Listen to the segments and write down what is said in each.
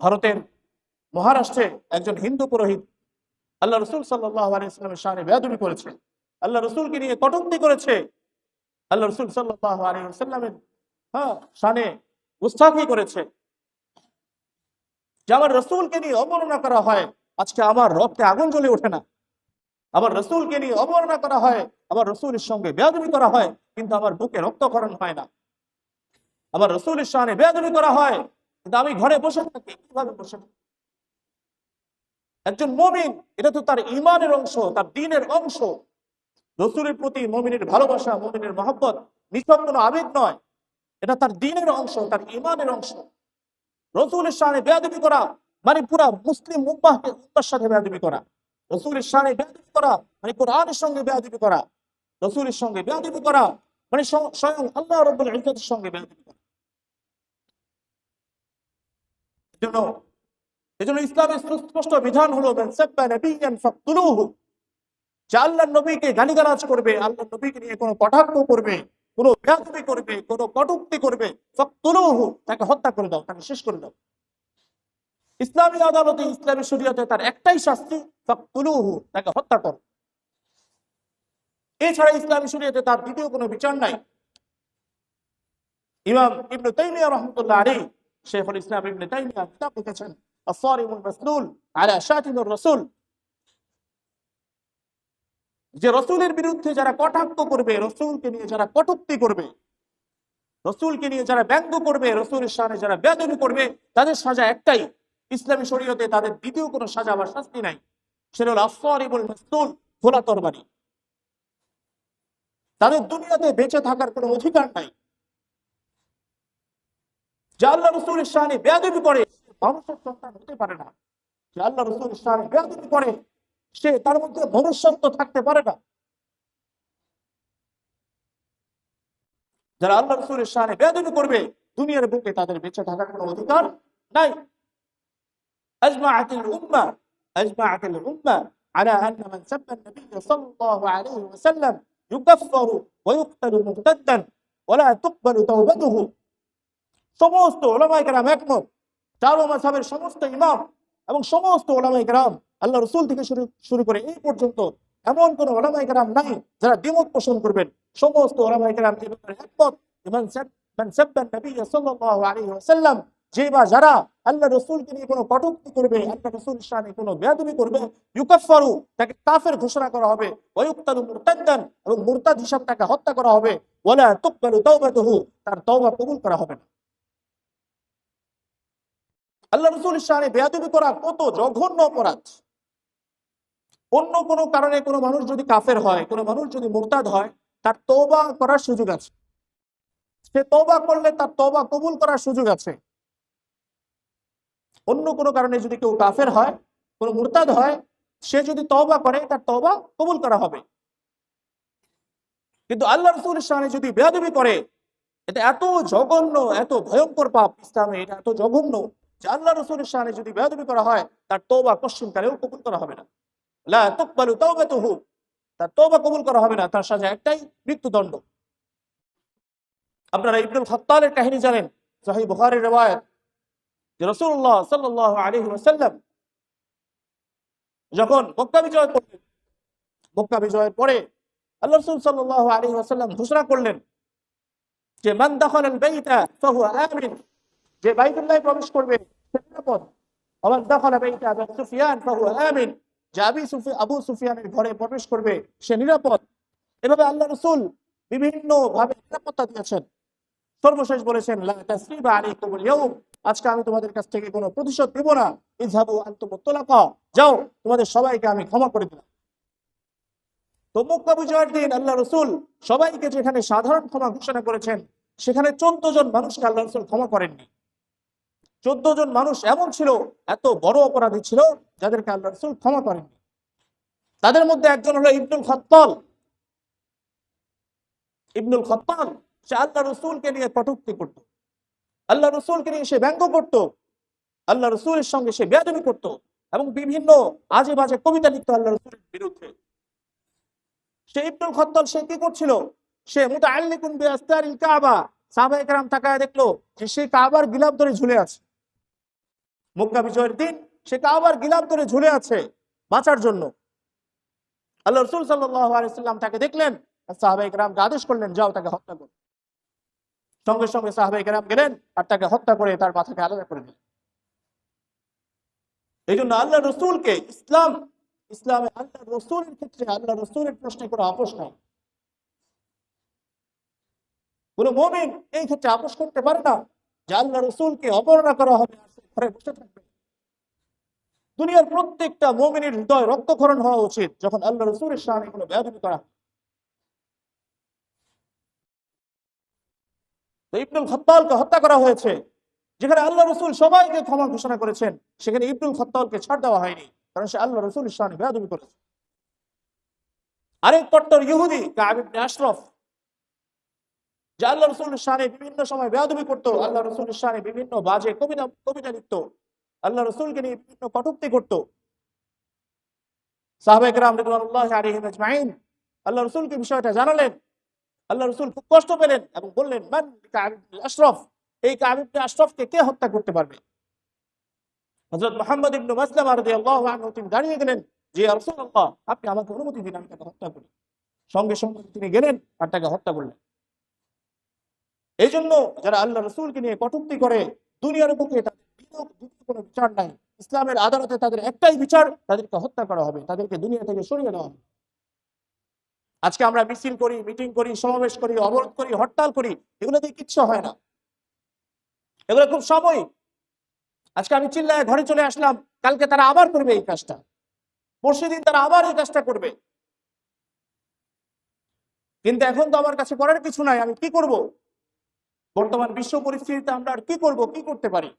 ভারতের মহারাষ্ট্রে একজন হিন্দু পুরোহিত আল্লাহ রসুল আলিয়াল্লামের শানে বেয়াদবি করেছে। আল্লাহ রসুলকে নিয়ে কটুক্তি করেছে। আল্লাহ রসুল আলিয়াল্লামের হ্যাঁ শানে উস্তাফি করেছে। যে আমার রসুলকে নিয়ে অবর্ণনা করা হয়, আজকে আমার রক্তে আগুন জ্বলে ওঠে না। আমার রসুলকে নিয়ে অবর্ণনা করা হয়, আমার রসুলের সঙ্গে বেয়াদবি করা হয়, কিন্তু আমার বুকে রক্তকরণ হয় না। আমার রসুলের সামনে বেয়াদবি করা হয় কিন্তু আমি ঘরে বসে থাকি, কীভাবে বসে থাকি? একজন মমিন, এটা তো তার ইমানের অংশ, তার দিনের অংশ। রসুলের প্রতি মমিনের ভালোবাসা, মমিনের মহব্বত নিছক কোনো আবেগ নয়। এটা তার দিনের অংশ, তার ইমানের অংশ। রসুলের সামনে বেয়াদবি করা মানে পুরা মুসলিম উম্মাহকে উম্মার সাথে বেয়াদবি করা। রসুলের সামনে বেয়াদবি করা মানে কোরআনের সঙ্গে বেয়াদবি করা। রসুলের সঙ্গে বেয়াদবি করা মানে স্বয়ং স্বয়ং আল্লাহ রব্বুল ইজ্জতের সঙ্গে বেয়াদবি করা। এজন্য এজন্য ইসলামের সুস্পষ্ট বিধান হলো যে আল্লাহর নবীকে গালিগালাজ করবে, আল্লাহর নবীকে নিয়ে কোনো কটাক্ষ করবে, কোনো বেয়াদবি করবে, কোনো কটুক্তি করবে, ফাকতুলুহু, তাকে হত্যা করে দাও, তাকে শেষ করে দাও। ইসলামী আদালতে, ইসলামী শরীয়তে তার একটাই শাস্তি, ফাকতুলুহু, তাকে হত্যা করো। এছাড়া ইসলামী শরীয়তে তার দ্বিতীয় কোনো বিচার নাই। ইমাম ইবনু তাইমিয়া রহমতুল্লাহ আলী শেখুল ইসলাম ইবনে তাইমিয়া কিতাব লিখেছেন আসারিমুল মাসলুল আলা শাতিমুর রাসূল। যে রসুলের বিরুদ্ধে যারা কটাক্ষ করবে, রসুলকে নিয়ে যারা কটুক্তি করবে, রসুলকে নিয়ে যারা ব্যঙ্গ করবে, রসুলের সামনে যারা বেদবি করবে, তাদের সাজা একটাই, ইসলামী শরীয়তে তাদের দ্বিতীয় কোনো সাজা বা শাস্তি নাই। সেটা হলো আসারিমুল মাসলুল খোলা তরবারি। তাদের দুনিয়াতে বেঁচে থাকার কোনো অধিকার নাই। যে আল্লাহ রসুলের শানে বেয়াদবি করে মানুষের সন্তান হতে পারে না যে আল্লাহ রসুলের শানে বেয়াদবি করে সে তার মধ্যে মনুষ্যত্ব থাকতে পারে না যারা আল্লাহ রসুলের শানে বেয়াদবি করবে দুনিয়ার বুকে তাদের বেঁচে থাকার কোনো অধিকার নাই أجمعت الأمة أجمعت الأمة على أن من سب النبي صلى الله عليه وسلم يكفر ويقتل مرتدا ولا تقبل توبته সমস্ত ওলামাই একমত। চারো মাসাবের সমস্ত ইমাম এবং সমস্ত ওলামাই আল্লাহ রসুল থেকে শুরু শুরু করে এই পর্যন্ত এমন কোন ওলামাই নাই যারা দ্বিমত পোষণ করবেন। সমস্ত এ ব্যাপারে একমত কোনো করবে ঘোষণা করা হবে হিসাব তাকে হত্যা করা হবে তার তওবা কবুল করা হবে না। আল্লাহ রসুল শানে বেয়াদবি করা কত জঘন্য অপরাধ। অন্য কোনো কারণে কোনো মানুষ যদি কাফের হয়, কোনো মানুষ যদি মোরতাদ হয়, তার তওবা করার সুযোগ আছে। সে তওবা করলে তার তওবা কবুল করার সুযোগ আছে। অন্য কোনো কারণে যদি কেউ কাফের হয়, কোনো মুরতাদ হয়, সে যদি তওবা করে, তার তওবা কবুল করা হবে। কিন্তু আল্লাহ রসুল সামনে যদি বেয়াদবি করে, এটা এত জঘন্য, এত ভয়ঙ্কর পাপ ইসলামে, এটা এত জঘন্য। যে আল্লাহ রসুলের সামনে যদি বেয়াদবি করা হয়, তার তওবা পশ্চিম কালেও কবুল করা হবে না। তার কবুল করা হবে না, তার সাজা একটাই, মৃত্যুদণ্ড। আপনারা ইবনুল কাহিনী জানেন সহি যে ওয়াসাল্লাম যখন মক্কা বিজয় করলেন, মক্কা বিজয়ের পরে আল্লাহ রাসূল আলাইহি ওয়াসাল্লাম ঘোষণা করলেন যে, মান দাখালাল বাইতা যে বাইতুল্লাহ প্রবেশ করবে প্রতিশোধ দেব না। আনতুম যাও, তোমাদের সবাইকে আমি ক্ষমা করে দিলাম। তো মক্কা বিজয়ের দিন আল্লাহ রসুল সবাইকে যেখানে সাধারণ ক্ষমা ঘোষণা করেছেন, সেখানে চোদ্দ জন মানুষকে আল্লাহ রসুল ক্ষমা করেননি। চোদ্দ জন মানুষ এমন ছিল, এত বড় অপরাধী ছিল, যাদেরকে আল্লাহ রসুল ক্ষমা করেননি। তাদের মধ্যে একজন হলো ইবনুল খত্তল। ইবনুল খত্তাল, সে আল্লাহ রসুলকে নিয়ে কটুক্তি করত। আল্লাহ রসুলকে নিয়ে সে ব্যঙ্গ করত। আল্লাহ রসুলের সঙ্গে সে বেয়াদবি করত এবং বিভিন্ন আজে বাজে কবিতা লিখত আল্লাহ রসুলের বিরুদ্ধে। সে ইবনুল খত্তল, সে কি করছিল? সে মুতা আল্লিকুন কাবা। সাহাবা একরাম তাকায় দেখল যে সে কাবার গিলাপ ধরে ঝুলে আছে। মক্কা বিজয়ের দিন সে কাবার গিলাপ ধরে ঝুলে আছে বাঁচার জন্য। আল্লাহ রসুল সাল্লাম তাকে দেখলেন সাহাবাই গ্রামকে আদেশ করলেন, যাও তাকে হত্যা করো। সঙ্গে সঙ্গে সাহাবাই গ্রাম গেলেন আর তাকে হত্যা করে তার মাথাকে আলাদা করে দিলেন। এই জন্য আল্লাহ রসুলকে ইসলাম, ইসলামে আল্লাহ রসুলের ক্ষেত্রে আল্লাহ রসুলের প্রশ্নে কোনো আপোষ নাই। কোন মমিন এই ক্ষেত্রে আপোষ করতে পারে না যে আল্লাহ রসুলকে অবর্ণনা করা হবে ঘরে বসে থাকবে। দুনিয়ার প্রত্যেকটা মমিনের হৃদয় রক্তক্ষরণ হওয়া উচিত, যখন আল্লাহ রসুলের সামনে কোনো বেয়াদবি করা ইবনুল খত্তালকে হত্যা করা হয়েছে, যেখানে আল্লাহ রসুল সবাইকে ক্ষমা ঘোষণা করেছেন, সেখানে ইবনুল খত্তালকে ছাড় দেওয়া হয়নি, কারণ সে আল্লাহ রসুলের সামনে বেয়াদবি করেছে। আরেক কট্টর ইহুদি, কাব ইবনে আশরফ যে আল্লাহ রসুলের সামনে বিভিন্ন সময় বেয়াদবি করতো, আল্লাহ রসুলের সামনে বিভিন্ন বাজে কবিতা কবিতা লিখত, আল্লাহ রসুলকে নিয়ে বিভিন্ন কটুক্তি করত। আল্লাহ রসুলকে বিষয়টা জানালেন। আল্লাহ রসুল খুব কষ্ট পেলেন এবং বললেন আশরফ? এই কাব আশরফকে কে হত্যা করতে পারবে? হযরত মুহাম্মদ ইবনে মাসলামা আনহু তিনি দাঁড়িয়ে গেলেন যে রাসূলুল্লাহ, আপনি আমাকে অনুমতি দিন, আমি তাকে হত্যা করি। সঙ্গে সঙ্গে তিনি গেলেন আর তাকে হত্যা করলেন। এই জন্য যারা আল্লাহ রসুলকে নিয়ে কটূক্তি করে দুনিয়ার বুকে তাদের কোনো বিচার নাই। ইসলামের আদালতে তাদের একটাই বিচার, তাদেরকে হত্যা করা হবে, তাদেরকে দুনিয়া থেকে সরিয়ে দেওয়া হবে। আজকে আমরা মিছিল করি, মিটিং করি, সমাবেশ করি, অবরোধ করি, হরতাল করি, এগুলো দিয়ে কিচ্ছু হয় না। এগুলো খুব সাময়িক। আজকে আমি চিল্লায় ঘরে চলে আসলাম, কালকে তারা আবার করবে এই কাজটা। পরশু দিন তারা আবার এই কাজটা করবে। কিন্তু এখন তো আমার কাছে করার কিছু নাই, আমি কি করব? বর্তমান বিশ্ব পরিস্থিতিতে আমরা আর কি করব, কি করতে পারি?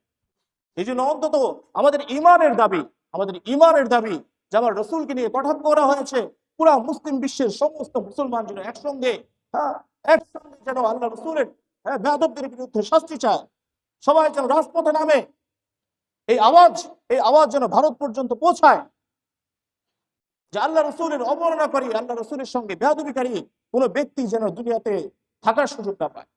এই জন্য অন্তত আমাদের ইমানের দাবি, আমাদের ইমানের দাবি যে আমার রসুলকে নিয়ে কটাক্ষ করা হয়েছে, পুরা মুসলিম বিশ্বের সমস্ত মুসলমান যেন একসঙ্গে হ্যাঁ একসঙ্গে যেন আল্লাহ রসুলের হ্যাঁ বেদবদের বিরুদ্ধে শাস্তি চায়। সবাই যেন রাজপথে নামে। এই আওয়াজ এই আওয়াজ যেন ভারত পর্যন্ত পৌঁছায়। যে আল্লাহ রসুলের অবর্ণনা করি আল্লাহ রসুলের সঙ্গে বেহাদবিকারী কোনো ব্যক্তি যেন দুনিয়াতে থাকার সুযোগ না পায়।